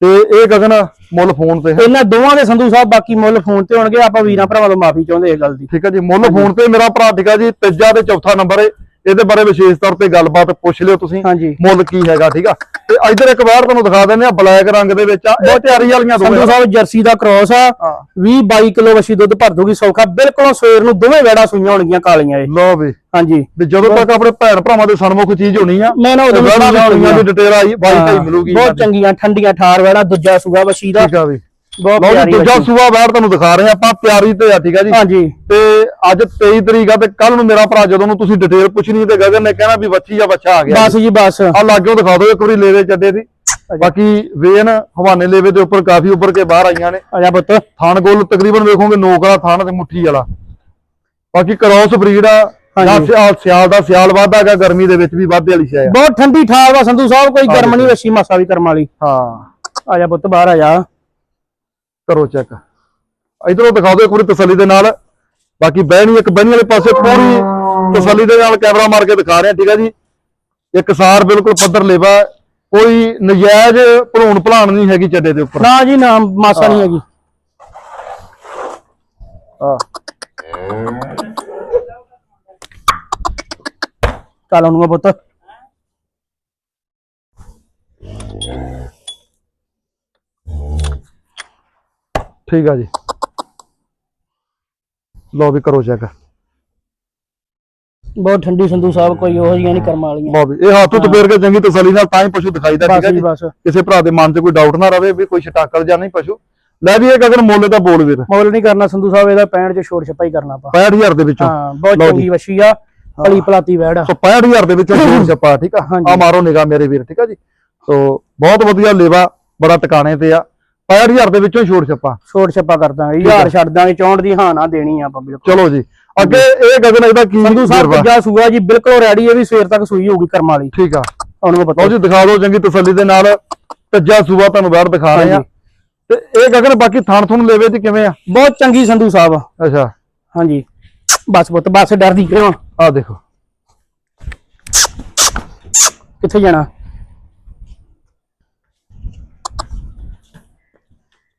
ਤੇ ਇਹ ਗਗਨ ਮੁੱਲ ਫੋਨ ਤੇ ਹੈ। ਇਹਨਾਂ ਦੋਵਾਂ ਦੇ ਸੰਧੂ ਸਾਹਿਬ ਬਾਕੀ ਮੁੱਲ ਫੋਨ ਤੇ ਹੋਣਗੇ ਆਪਾਂ ਵੀਰਾਂ ਭਰਾਵਾਂ ਤੋਂ ਮਾਫੀ ਚਾਹੁੰਦੇ ਇਸ ਗੱਲ ਦੀ। ਠੀਕ ਆ ਜੀ ਮੁੱਲ ਫੋਨ ਤੇ ਮੇਰਾ ਭਰਾ ਠੀਕ ਆ ਜੀ ਤੀਜਾ ਤੇ ਚੌਥਾ ਨੰਬਰ ਏ ਇਹਦੇ ਬਾਰੇ ਵਿਸ਼ੇਸ਼ ਤੌਰ ਤੇ ਗੱਲਬਾਤ ਪੁੱਛ ਲਿਓ ਤੁਸੀਂ। ਮੁੱਲ ਕੀ ਹੈਗਾ ਠੀਕ ਆ? ਤੇ ਇੱਧਰ ਇੱਕ ਵਾਰ ਤੁਹਾਨੂੰ ਦਿਖਾ ਦਿੰਦੇ ਆ ਬਲੈਕ ਰੰਗ ਦੇ ਵਿੱਚ ਆ। ਇਹ ਤਿਆਰੀ ਵਾਲੀਆਂ ਸੰਧੂ ਦੋਵੇਂ ਸਾਹਿਬ ਜਰਸੀ ਦਾ ਕ੍ਰੋਸ ਆ। ਹਾਂ। 20 22 ਕਿਲੋ ਵਸ਼ੀ ਦੁੱਧ ਭਰ ਦੂਗੀ ਸੌਖਾ। ਬਿਲਕੁਲ ਸਵੇਰ ਨੂੰ ਦੋਵੇਂ ਵੇੜਾ ਸੂਈਆਂ ਹੋਣਗੀਆਂ ਕਾਲੀਆਂ ਇਹ। ਲਓ ਵੀ। ਹਾਂਜੀ। ਵੀ ਜਦੋਂ ਤੱਕ ਆਪਣੇ ਭੈਣ ਭਰਾਵਾਂ ਦੇ ਸਨਮੁਖ ਚੀਜ਼ ਹੋਣੀ ਆ ਮੈਂ ਨਾ ਉਦੋਂ ਵੀ ਵਹਿਣਾ ਸੂਈਆਂ ਵਾਲੀਆਂ ਦੀ। ਡਿਟੇਲ ਆਈ ਬਾਈ ਹਾਂ, ਮਿਲੂਗੀ ਬਹੁਤ ਚੰਗੀਆਂ ਠੰਡੀਆਂ ਠਾਰ ਵੇੜਾ ਦੂਜਾ ਸੂਗਾ ਵਸ਼ੀ ਦਾ। ਠੀਕ ਆ ਵੀ। ਬਹੁਤ ਜੀ ਪਿਆਰੀ ਦੂਜਾ। ਸੂਆ ਬਾਹਰ ਤੁਹਾਨੂੰ ਦਿਖਾ ਰਹੇ ਆਪਾਂ ਤਿਆਰੀ ਤੇ ਆ ਠੀਕ ਆ ਜੀ? ਹਾਂਜੀ। ਤੇ ਅੱਜ 23 ਤਰੀਕ ਆ ਤੇ ਕੱਲ ਨੂੰ ਮੇਰਾ ਭਰਾ ਜਦੋਂ ਨੂੰ ਤੁਸੀਂ ਡਿਟੇਲ ਪੁੱਛਣੀ ਤੇ ਗਗਨ ਨੇ ਕਹਿਣਾ ਵੀ ਬੱਚੀ ਆ ਬੱਚਾ ਆ ਗਿਆ। ਬਸ ਜੀ ਬਸ। ਆ ਲਾਗਿਓ ਦਿਖਾ ਦਿਓ ਇੱਕ ਵਾਰੀ ਲੇਵੇ ਚੱਡੇ ਦੀ। ਬਾਕੀ ਵੇਨ ਹਵਾਨੇ ਲੇਵੇ ਦੇ ਉੱਪਰ ਕਾਫੀ ਉੱਪਰ ਕੇ ਬਾਹਰ ਆਈਆਂ ਨੇ। ਆ ਜਾ ਪੁੱਤ। ਥਾਣ ਗੋਲ ਤਕਰੀਬਨ ਵੇਖੋਗੇ ਨੋਕ ਵਾਲਾ ਥਾਣ ਤੇ ਮੁੱਠੀ ਵਾਲਾ। ਬਾਕੀ ਕ੍ਰੋਸ ਬਰੀਡ ਆ ਜਾਂ ਹਾਂਜੀ। ਸਿਆਲ ਸਿਆਲ ਦਾ ਸਿਆਲ ਵਾਧਾ ਹੈਗਾ ਗਰਮੀ ਦੇ ਵਿੱਚ ਵੀ ਵਾਧੇ ਵਾਲੀ ਸ਼ੈ ਆ। ਬਹੁਤ ਠੰਡੀ ਠਾਰ ਵਾ ਸੰਧੂ ਸਾਹਿਬ ਕੋਈ ਗਰਮ ਨਹੀਂ ਵਸ਼ੀ ਮਾਸਾ ਵੀ ਕਰਮ ਵਾਲੀ। ਹਾਂ। ਆ ਜਾ ਪੁੱਤ ਬਾਹਰ ਆ ਜਾ। ਕਰੋ ਚੈੱਕ ਇਧਰੋਂ ਦਿਖਾ ਦਿਓ ਇੱਕ ਵਾਰੀ ਤਸੱਲੀ ਦੇ ਨਾਲ। ਬਾਕੀ ਬਹਿਣੀ ਇੱਕ ਬਹਿਣੀ ਵਾਲੇ ਪਾਸੇ ਪੂਰੀ ਤਸੱਲੀ ਦੇ ਨਾਲ ਕੈਮਰਾ ਮਾਰ ਕੇ ਦਿਖਾ ਰਹੇ ਆ ਠੀਕ ਹੈ ਜੀ? ਇੱਕ ਸਾਰ ਬਿਲਕੁਲ ਪੱਧਰ ਲੇਵਾ ਕੋਈ ਨਜਾਇਜ਼ ਭਲੂਣ ਭਲਾਣ ਨਹੀਂ ਹੈਗੀ ਚੱਡੇ ਦੇ ਉੱਪਰ। ਨਾ ਜੀ ਨਾ ਮਾਸਾ ਨਹੀਂ ਹੈਗੀ। ਹਾਂ। ਚੱਲ ਉਹਨੂੰ ਪੁੱਤ। ਠੀਕ ਆ ਜੀ। ਲਓ ਵੀ ਕਰੋ ਚੈੱਕ ਬਹੁਤ ਠੰਡੀ ਸੰਧੂ ਸਾਹਿਬ ਕੋਈ ਉਹ ਜੀਆਂ ਨਹੀਂ ਕਰਮ ਵਾਲੀਆਂ। ਲਓ ਵੀ ਇਹ ਹੱਥ ਉੱਤੇ ਫੇਰ ਕੇ ਚੰਗੀ ਤਸੱਲੀ ਨਾਲ ਤਾਂ ਹੀ ਪਸ਼ੂ ਦਿਖਾਈਦਾ ਠੀਕ ਹੈ ਜੀ ਬਸ। ਕਿਸੇ ਭਰਾ ਦੇ ਮਨ 'ਚ ਕੋਈ ਡਾਊਟ ਨਾ ਰਵੇ ਵੀ ਕੋਈ ਛਟਾਕਲ ਜਾਂ ਨਹੀਂ ਪਸ਼ੂ। ਲੈ ਵੀ ਇਹ ਗਗਨ ਮੁੱਲ ਦਾ ਬੋਲ ਵੀਰ। ਮੁੱਲ ਨਹੀਂ ਕਰਨਾ ਸੰਧੂ ਸਾਹਿਬ ਇਹਦਾ 65 ਚ ਛੋੜ ਛਪਾਈ ਕਰਨਾ ਆਪਾਂ। 65000 ਦੇ ਵਿੱਚੋਂ। ਹਾਂ ਬਹੁਤ। ਚੰਗੀ ਵਸ਼ੀ ਆ ਭਲੀ ਭਲਾਤੀ ਵੈੜ ਆ। ਸੋ 65000 ਦੇ ਵਿੱਚੋਂ ਛੋੜ [coughs] ਛੱਪਾ ਠੀਕ ਆ। ਆ ਮਾਰੋ ਨਿਗਾਹ ਮੇਰੇ ਵੀਰ ਠੀਕ ਆ ਜੀ? ਸੋ ਬਹੁਤ ਵਧੀਆ ਲੇਵਾ ਬੜਾ ਟਿਕਾਣੇ ਤੇ ਆ। 65000 ਦੇ ਵਿੱਚੋਂ ਛੋੜ ਛੱਪਾ। ਛੋੜ ਛਪਾ ਕਰ ਦਾਂਗੇ। ਯਾਰ ਛੱਡ ਦਾਂਗੇ 64 ਦੀ ਹਾਂ ਨਾ ਦੇਣੀ ਆ ਆਪਾਂ ਬਿਲਕੁਲ। ਚਲੋ ਜੀ। ਅੱਗੇ ਇਹ ਗਗਨ ਇਹਦਾ ਕੀ ਸੰਧੂ ਸਾਹਿਬ? ਤੀਜਾ ਸੂਆ ਜੀ ਬਿਲਕੁਲ ਰੈਡੀ ਇਹ ਵੀ ਸਵੇਰ ਤੱਕ ਸੂਈ ਹੋਊਗੀ ਕਰਮ ਵਾਲੀ। ਠੀਕ ਆ। ਉਹਨੂੰ ਪਤਾ ਲਓ ਜੀ ਦਿਖਾ ਦਿਓ ਚੰਗੀ ਤਸੱਲੀ ਦੇ ਨਾਲ। ਤੱਜਾ ਸੂਆ ਤੁਹਾਨੂੰ ਬਾਹਰ ਦਿਖਾ ਰਹੇ ਆ। ਤੇ ਇਹ ਗਗਨ ਬਾਕੀ ਥਣ ਥੁਣ ਲੇਵੇ ਤੇ ਕਿਵੇਂ ਆ? ਬਹੁਤ ਚੰਗੀ ਸੰਧੂ ਸਾਹਿਬ। ਅੱਛਾ। ਹਾਂਜੀ। ਬਸ ਪੁੱਤ ਬਸ ਡਰਦੀ ਕਿਉਂ? ਆ ਦੇਖੋ। ਕਿੱਥੇ ਜਾਣਾ?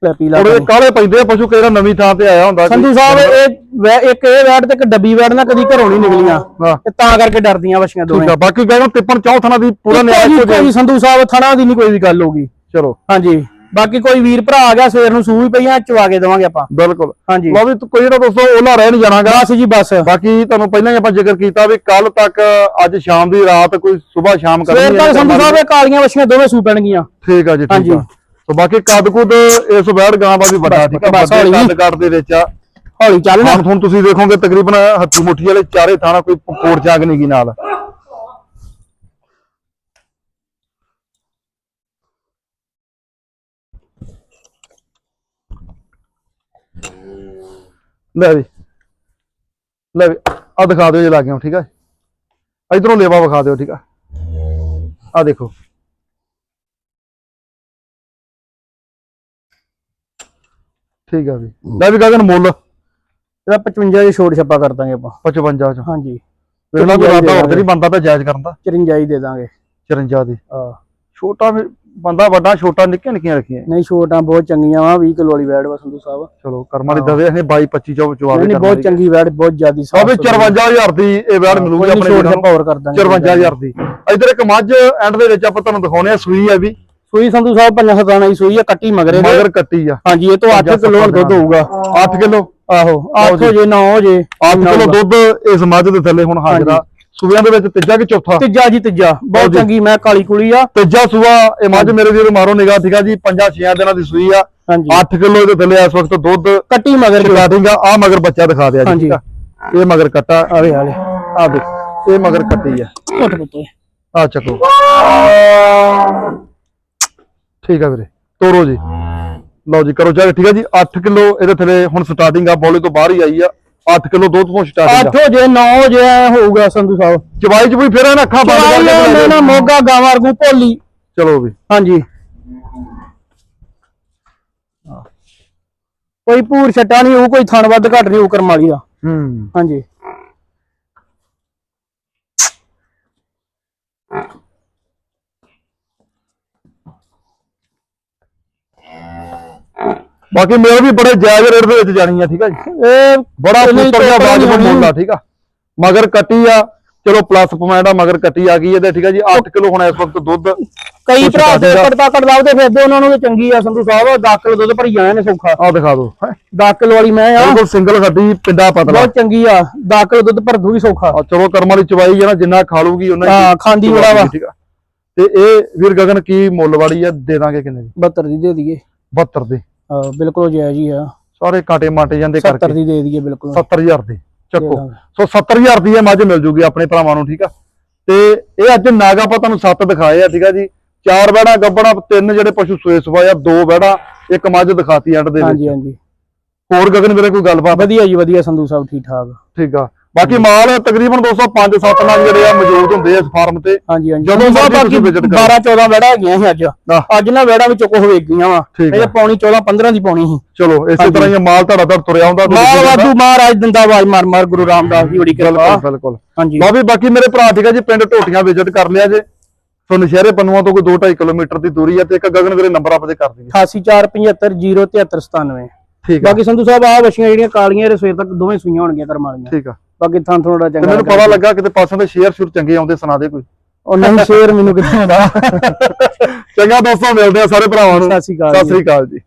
ਲੈ ਪੀ ਲਾ ਥੋੜੇ ਪਾਣੀ। ਕਾਲੇ ਪੈਂਦੇ ਆ? ਪਸ਼ੂ ਕਿਹੜਾ ਨਵੀਂ ਥਾਂ ਤੇ ਆਇਆ ਹੁੰਦਾ? ਸੰਧੂ ਸਾਹਿਬ ਇਹ ਇੱਕ ਇਹ ਵੈੜ ਤੇ ਇੱਕ ਡੱਬੀ ਵੈੜ ਨਾ ਕਦੀ ਘਰੋਂ ਨਹੀਂ ਨਿਕਲੀਆਂ। ਤੇ ਤਾਂ ਕਰਕੇ ਡਰਦੀਆਂ ਵਸ਼ੀਆਂ ਦੋਵੇਂ। ਠੀਕ ਆ ਬਾਕੀ ਕਹਿੰਦਾ ਤਿੱਪਣ ਚੌਥਣਾ ਦੀ ਪੂਰਾ ਹੋ ਕੋਈ ਸੰਧੂ ਸਾਹਿਬ ਥਣਾ ਦੀ ਨਹੀਂ ਕੋਈ ਵੀ ਗੱਲ ਹੋਗੀ ਚਲੋ। ਹਾਂਜੀ। ਬਾਕੀ ਕੋਈ ਵੀਰ ਭਰਾ ਆ ਗਿਆ ਸਵੇਰ ਨੂੰ ਸੂਹ ਵੀ ਪਈਆਂ ਚਵਾ ਕੇ ਦੇਵਾਂਗੇ ਆਪਾਂ। ਬਿਲਕੁਲ। ਹਾਂਜੀ। ਲਓ ਵੀ ਕੋਈ ਜਿਹੜਾ ਦੋਸਤੋ ਉਹਨਾਂ ਰਹਿ ਨਹੀਂ ਜਾਣਾਗਾ। ਬਸ ਜੀ ਬਸ। ਬਾਕੀ ਤੁਹਾਨੂੰ ਪਹਿਲਾਂ ਹੀ ਆਪਾਂ ਜ਼ਿਕਰ ਕੀਤਾ ਵੀ ਕੱਲ ਤੱਕ ਅੱਜ ਸ਼ਾਮ ਦੀ ਰਾਤ ਕੋਈ ਸਵੇਰ ਸ਼ਾਮ ਕਰਨੀ ਸਵੇਰ ਤੱਕ ਸੰਧੂ ਸਾਹਿਬ ਇਹ ਕਾਲੀਆਂ ਵਸ਼ੀਆਂ ਦੋਵੇਂ ਸੂ ਪੈਣਗੀਆਂ। ਠੀਕ ਆ ਜੀ ਠੀਕ ਹਾਂਜੀ। ਆ ਸੋ ਬਾਕੀ ਕੱਦ ਕੁਦ ਇਸ ਵੈੜ ਗਾਂ ਦਾ ਵੀ ਵੱਡਾ ਠੀਕ ਆ ਬਸ ਹੌਲੀ। ਕੱਦ ਕੱਦ ਦੇ ਵਿੱਚ ਆ। ਹੌਲੀ ਚੱਲ ਨਾ। ਹੁਣ ਤੁਹਾਨੂੰ ਤੁਸੀਂ ਦੇਖੋਗੇ ਤਕਰੀਬਨ ਹੱਥੀ ਮੁੱਠੀ ਵਾਲੇ ਚਾਰੇ ਥਾਣਾ ਕੋਈ ਕੋੜ ਚਾਗ ਨਹੀਂ ਗੀ ਨਾਲ। ਲੈ ਵੀ। ਲੈ ਵੀ ਆ ਦਿਖਾ ਦਿਓ ਜੇ ਲੱਗਿਆ ਠੀਕ ਆ। ਇਧਰੋਂ ਲੇਵਾ ਵਿਖਾ ਦਿਓ ਠੀਕ ਆ। ਆ ਦੇਖੋ। ਠੀਕ ਆ ਵੀ। ਲੈ ਵੀ ਗਗਨ ਮੁੱਲ। ਇਹਦਾ 55 ਦੀ ਛੋੜ ਛੱਪਾ ਕਰ ਦਾਂਗੇ ਆਪਾਂ। 55 ਚ। ਹਾਂਜੀ। ਲਾ ਕੋਈ ਚੁਰੰਜਾ ਰਾਦਾ ਹੀ ਹੋਰ ਤੇ ਨਹੀਂ ਬੰਦਾ ਤਾਂ ਜਾਇਜ਼ ਕਰਨ ਦਾ। 54 ਹੀ ਦੇ ਦਾਂਗੇ। 54 ਦੀ। ਆ ਛੋਟਾ ਵੀ ਬੰਦਾ ਵੱਡਾ ਛੋਟਾ ਨਿੱਕੀਆਂ ਨਿੱਕੀਆਂ ਰੱਖੀਆਂ। ਨਹੀਂ ਛੋਟਾਂ ਬਹੁਤ ਚੰਗੀਆਂ ਵਾ 20 ਕਿਲੋ ਵਾਲੀ ਵੈੜ ਵਾ ਸੰਧੂ ਸਾਹਿਬ। ਚਲੋ ਕਰਮਾਂ ਦੀ ਦਵੇ ਅਸੀਂ 22 25 ਚੋਂ ਚਵਾਵੇ ਨਹੀਂ ਬਹੁਤ ਚੰਗੀ ਵੈੜ ਬਹੁਤ ਜ਼ਿਆਦੀ ਆ ਵੀ 54000 ਦੀ ਇਹ ਵੈੜ ਮਿਲੂਗੀ ਆਪਣੇ ਛੱਪਾ ਹੋਰ ਕਰ ਦਾਂਗੇ। 54000 ਦੀ। ਇਧਰ ਇੱਕ ਮੱਝ ਐਂਡ ਦੇ ਵਿੱਚ ਆਪਾਂ ਤੁਹਾਨੂੰ ਦਿਖਾਉਣੇ ਆ ਸੂਈ ਆ ਵੀ। ਸੂਈ ਸੰਧੂ ਸਾਹਿਬ ਪੰਜਾਂ ਸਤਾਣਾ ਦੀ ਸੂਈ ਆ ਕੱਟੀ ਮਗਰੇ ਦੇ। ਮਗਰ ਕੱਟੀ ਆ। ਹਾਂਜੀ ਇਹ ਤੋਂ 8 ਕਿਲੋ ਦੁੱਧ ਹੋਊਗਾ। 8 ਕਿਲੋ? ਆਹੋ 8 ਹੋ ਜੇ 9 ਹੋ ਜੇ 8 ਕਿਲੋ ਦੁੱਧ ਇਸ ਮੱਝ ਦੇ ਥੱਲੇ ਹੁਣ ਹਾਜ਼ਰਾ। ਸੂਬਿਆਂ ਦੇ ਵਿੱਚ ਤੀਜਾ ਕਿ ਚੌਥਾ? ਤੀਜਾ ਜੀ ਤੀਜਾ। ਬਹੁਤ। ਚੰਗੀ ਮੈਂ ਕਾਲੀ ਕੁਲੀ ਆ। ਤੀਜਾ ਸੂਆ ਇਹ ਮੱਝ ਮੇਰੇ ਵੀਰ ਮਾਰੋ ਨਿਗਾਹ ਠੀਕ ਆ ਜੀ। 5-6 ਦਿਨਾਂ ਦੀ ਸੂਈ ਆ। ਹਾਂਜੀ। 8 ਕਿਲੋ ਇਹਦੇ ਥੱਲੇ ਇਸ ਵਕਤ ਦੁੱਧ। ਕੱਟੀ ਮਗਰ ਜੋ ਸਟਾਰਟਿੰਗ ਆ ਮਗਰ ਬੱਚਾ ਦਿਖਾ ਦਿਆ ਜੀ ਇਹ ਮਗਰ ਕੱਟਾ। ਆਵੇ ਹਾਲੇ ਆ ਦੇਖ ਇਹ ਮਗਰ ਕੱਟੀ ਆ। ਆ ਚੱਕੋ। ਠੀਕ ਆ ਵੀਰੇ ਤੋਰੋ ਜੀ। ਲਓ ਜੀ ਕਰੋ ਚਾਹ ਠੀਕ ਆ ਜੀ 8 ਕਿਲੋ ਇਹਦੇ ਥੱਲੇ ਹੁਣ ਸਟਾਰਟਿੰਗ ਆ ਬੋਲੇ ਤੋਂ ਬਾਹਰ ਹੀ ਆਈ ਆ। 8 ਕਿਲੋ ਦੁੱਧ ਤੋਂ ਸਟਾਰਟਿੰਗ 8 ਹੋ ਜੇ 9 ਹੋ ਜੇ ਹੋਊਗਾ ਸੰਧੂ ਸਾਹਿਬ। ਚਵਾਈ ਚ ਵੀ ਫੇਰ ਇਹਨਾਂ ਅੱਖਾਂ ਬੰਦ ਕਰਕੇ ਨਾ ਨਾ ਮੋਗਾ ਗਾਵਾਂ ਵਰਗੂ ਭੋਲੀ। ਚਲੋ ਵੀ। ਹਾਂਜੀ। ਕੋਈ ਪੂਰ ਛੱਟਾ ਨਹੀਂ ਹੋਊ ਕੋਈ ਥਣ ਵੱਧ ਘੱਟ ਨਹੀਂ ਹੋਊ ਕਰਮ ਵਾਲੀ ਦਾ। ਹੂੰ। ਹਾਂਜੀ। ਬਾਕੀ ਮੇਰੇ ਵੀ ਬੜੇ ਜਾਇਜ਼ ਰੇਟ ਦੇ ਵਿੱਚ ਜਾਣੀ ਆ ਠੀਕ ਆ ਜੀ। ਇਹ ਬੜਾ ਪੁੱਤਰ ਦਾ ਬਾਜ। ਮੁੱਲ ਠੀਕ ਆ। ਮਗਰ ਕੱਟੀ ਆ ਚਲੋ ਪਲੱਸ ਪੁਆਇੰਟ ਆ ਮਗਰ ਕੱਟੀ ਆ ਗਈ ਇਹਦੇ ਠੀਕ ਆ ਜੀ। 8 ਕਿਲੋ ਹੁਣ ਇਸ ਵਕਤ ਦੁੱਧ ਕਈ ਭਰਾ ਕੱਢਦਾ। ਕੜਦਾ ਕੜਦਾ ਉਹਦੇ ਫਿਰਦੇ ਉਹਨਾਂ ਨੂੰ ਚੰਗੀ ਆ ਸੰਧੂ ਸਾਹਿਬ 10 ਕਿਲੋ ਦੁੱਧ ਭਰੀ ਜਾਣੇ ਨੇ ਸੌਖਾ। ਆ ਦਿਖਾ ਦਿਓ। ਹੈਂ। 10 ਕਿਲੋ ਵਾਲੀ ਮੈਂ ਆ। ਬਿਲਕੁਲ ਸਿੰਗਲ ਗੱਡੀ ਪਿੰਡਾ ਪਤਲਾ। ਬਹੁਤ ਚੰਗੀ ਆ। 10 ਕਿਲੋ ਦੁੱਧ ਭਰ ਦੂਗੀ ਸੌਖਾ। ਆ ਚਲੋ ਕਰਮ ਵਾਲੀ ਚਵਾਈ ਨਾ ਜਿੰਨਾ ਖਾ ਲੂਗੀ ਉਹਨਾਂ ਹਾਂ, ਖਾਂਦੀ ਬੜਾ ਵਾ। ਠੀਕ ਆ। ਤੇ ਇਹ ਵੀਰ ਗਗਨ ਕੀ ਮੁੱਲ ਵਾਲੀ ਆ ਦੇ ਦਾਂਗੇ ਕਿੰਨੇ ਦੀ? 72 ਦੀ ਦੇ ਦਈਏ। 72 ਦੀ। ਬਿਲਕੁਲ ਜਾਇਜ਼ ਹੀ ਆ। ਸਾਰੇ ਕਾਂਟੇ ਮਾਟੇ ਜਾਂਦੇ 70 ਕਰਕੇ ਦੀ ਦੇ ਦਈਏ ਬਿਲਕੁਲ। 70000 ਦੀ ਦੇ ਚੱਕੋ। ਦਾਂਗੇ। ਸੋ 70000 ਦੀ ਇਹ ਮੱਝ ਮਿਲ ਜੂਗੀ ਆਪਣੇ ਭਰਾਵਾਂ ਨੂੰ ਠੀਕ ਆ? ਤੇ ਇਹ ਅੱਜ ਨਾਗਾ ਆਪਾਂ ਤੁਹਾਨੂੰ ਸੱਤ ਦਿਖਾਏ ਆ ਠੀਕ ਆ ਜੀ। ਚਾਰ ਵੜਾ ਗੱਬੜਾ ਤਿੰਨ ਜਿਹੜੇ ਪਸ਼ੂ ਸੋਏ ਸਵਾਇਆ ਦੋ ਵੜਾ ਇੱਕ ਮੱਝ ਦਿਖਾਤੀ ਐਂਡ ਦੇ ਵਿੱਚ। ਹਾਂਜੀ ਹਾਂਜੀ। ਹੋਰ ਗਗਨ ਵੀਰੇ ਕੋਈ ਗੱਲਬਾਤ? ਵਧੀਆ ਜੀ ਵਧੀਆ ਸੰਧੂ ਸਾਹਿਬ ਠੀਕ ਠਾਕ ਠੀਕ ਆ। ਬਾਕੀ ਮਾਲ ਤਕਰੀਬਨ 205 7 ਨਾਲ ਜਿਹੜੇ ਆ ਮੌਜੂਦ ਹੁੰਦੇ ਆ ਇਸ ਫਾਰਮ ਤੇ। ਹਾਂਜੀ ਹਾਂਜੀ। ਜਦੋਂ ਸਾਹਿਬ ਬਾਕੀ visit ਕਰੋ। 12 14 ਵੜਾ ਹੈਗੀਆਂ ਸੀ ਅੱਜ। ਅੱਜ ਨਾ ਵੜਾ ਵਿੱਚ ਕੁਝ ਗਈਆਂ ਵਾ। ਇਹ। ਪੌਣੀ 14 15 ਦੀ ਪੌਣੀ ਸੀ। ਚਲੋ ਇਸੇ ਤਰ੍ਹਾਂ ਹੀ ਮਾਲ ਤੁਹਾਡਾ ਤਾਂ ਤੁਰਿਆ ਹੁੰਦਾ ਮਾਲ ਵਾਧੂ ਮਹਾਰਾਜ ਦਿੰਦਾ ਆਵਾਜ਼ ਮਾਰ ਮਾਰ ਗੁਰੂ ਰਾਮਦਾਸ ਦੀ ਬੜੀ ਕਿਰਪਾ। ਬਿਲਕੁਲ ਬਿਲਕੁਲ। ਹਾਂਜੀ। ਵੀ ਬਾਕੀ ਮੇਰੇ ਭਰਾ ਠੀਕ ਆ ਜੀ ਪਿੰਡ ਢੋਟੀਆਂ ਵਿਜ਼ਿਟ ਕਰ ਲਿਆ ਜੇ। ਸੋ ਨਸ਼ਹਿਰੇ ਪੰਨੂਆਂ ਤੋਂ ਕੋਈ 2.5 ਕਿਲੋਮੀਟਰ ਦੀ ਦੂਰੀ ਆ ਤੇ ਇੱਕ ਗਗਨ ਵੀਰੇ ਨੰਬਰ ਆਪਦੇ ਕਰ ਦਈਏ 8475073797 ਠੀਕ ਆ। ਬਾਕੀ ਸੰਧੂ ਸਾਹਿਬ ਆ ਵਸ਼ੀਆਂ ਜਿਹੜੀਆਂ ਕਾਲੀਆਂ ਇਹ ਸਵੇਰ ਤੱਕ ਦੋਵੇਂ ਸੂਈਆਂ ਹੋਣਗੀਆਂ ਕਰਮ ਵਾਲੀਆਂ। ਠੀਕ ਆ। ਬਾਕੀ ਥਾਂ ਥੋੜਾ ਚੰਗਾ ਮੈਨੂੰ ਪਤਾ ਲੱਗਾ ਕਿਤੇ ਪਾਸੋਂ ਦੇ ਸ਼ੇਅਰ ਸ਼ੁਰ ਚੰਗੇ ਆਉਂਦੇ ਸੁਣਾ ਦੇ ਕੋਈ। ਉਹ ਨਹੀਂ ਸ਼ੇਰ ਮੈਨੂੰ ਕਿੱਥੇ ਆਉਂਦਾ। ਚੰਗਾ ਦੋਸਤੋ ਮਿਲਦੇ ਆ ਸਾਰੇ ਭਰਾਵਾਂ ਨੂੰ। ਸਤਿ ਸ਼੍ਰੀ ਅਕਾਲ ਸਤਿ ਜੀ। ਸ੍ਰੀ ਅਕਾਲ ਜੀ।